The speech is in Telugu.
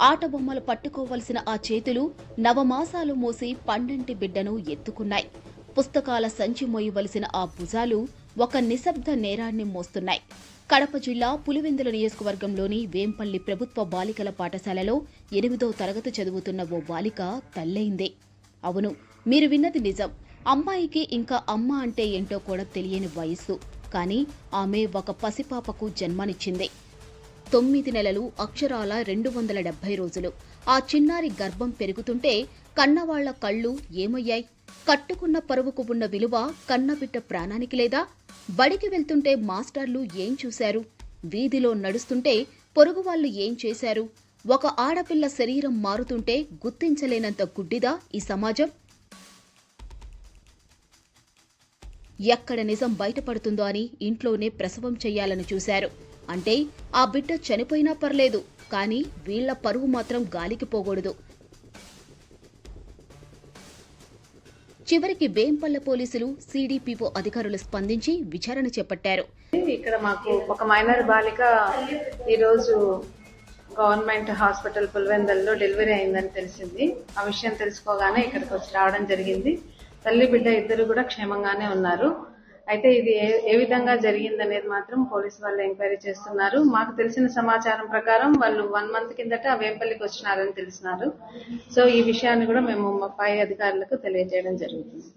ఆట బొమ్మలు పట్టుకోవలసిన ఆ చేతులు నవమాసాలు మోసి పండంటి బిడ్డను ఎత్తుకున్నాయి. పుస్తకాల సంచి మోయవలసిన ఆ భుజాలు ఒక నిశ్శబ్ద నేరాన్ని మోస్తున్నాయి. కడప జిల్లా పులివెందుల నియోజకవర్గంలోని వేంపల్లి ప్రభుత్వ బాలికల పాఠశాలలో ఎనిమిదో తరగతి చదువుతున్న ఓ బాలిక తల్లయిందే అవును మీరు విన్నది నిజం. అమ్మాయికి ఇంకా అమ్మ అంటే ఏంటో కూడా తెలియని వయస్సు. కానీ ఆమె ఒక పసిపాపకు జన్మనిచ్చింది. తొమ్మిది నెలలు అక్షరాల రెండు వందల డెబ్బై రోజులు. ఆ చిన్నారి గర్భం పెరుగుతుంటే కన్నవాళ్ళ కళ్ళు ఏమయ్యాయి? కట్టుకున్న పరువుకు ఉన్న విలువ కన్నబిడ్డ ప్రాణానికి లేదా? బడికి వెళ్తుంటే మాస్టర్లు ఏం చూశారు? వీధిలో నడుస్తుంటే పొరుగు వాళ్ళు ఏం చేశారు? ఒక ఆడపిల్ల శరీరం మారుతుంటే గుర్తించలేనంత గుడ్డిదా ఈ సమాజం? ఎక్కడ నిజం బయటపడుతుందో అని ఇంట్లోనే ప్రసవం చెయ్యాలని చూశారు. అంటే ఆ బిడ్డ చనిపోయినా పర్లేదు కానీ వీళ్ళ పరువు మాత్రం గాలికి పోకూడదు. చివరికి బేంపల్ల పోలీసులు సీడీపీఓ అధికారులు స్పందించి విచారణ చేపట్టారు. ఇక్కడ మాకు ఒక మైనర్ బాలిక ఈరోజు గవర్నమెంట్ హాస్పిటల్ పులివెందల్లో డెలివరీ అయిందని తెలిసింది. ఆ విషయం తెలుసుకోగానే ఇక్కడికి వచ్చి రావడం జరిగింది. తల్లి బిడ్డ ఇద్దరు కూడా క్షేమంగానే ఉన్నారు. అయితే ఇది ఏ ఏ విధంగా జరిగిందనేది మాత్రం పోలీసు వాళ్ళు ఎంక్వైరీ చేస్తున్నారు. మాకు తెలిసిన సమాచారం ప్రకారం వాళ్ళు వన్ మంత్ కిందట వేంపల్లికి వచ్చినారని తెలిసినారు. సో ఈ విషయాన్ని కూడా మేము మా పై అధికారులకు తెలియజేయడం జరుగుతుంది.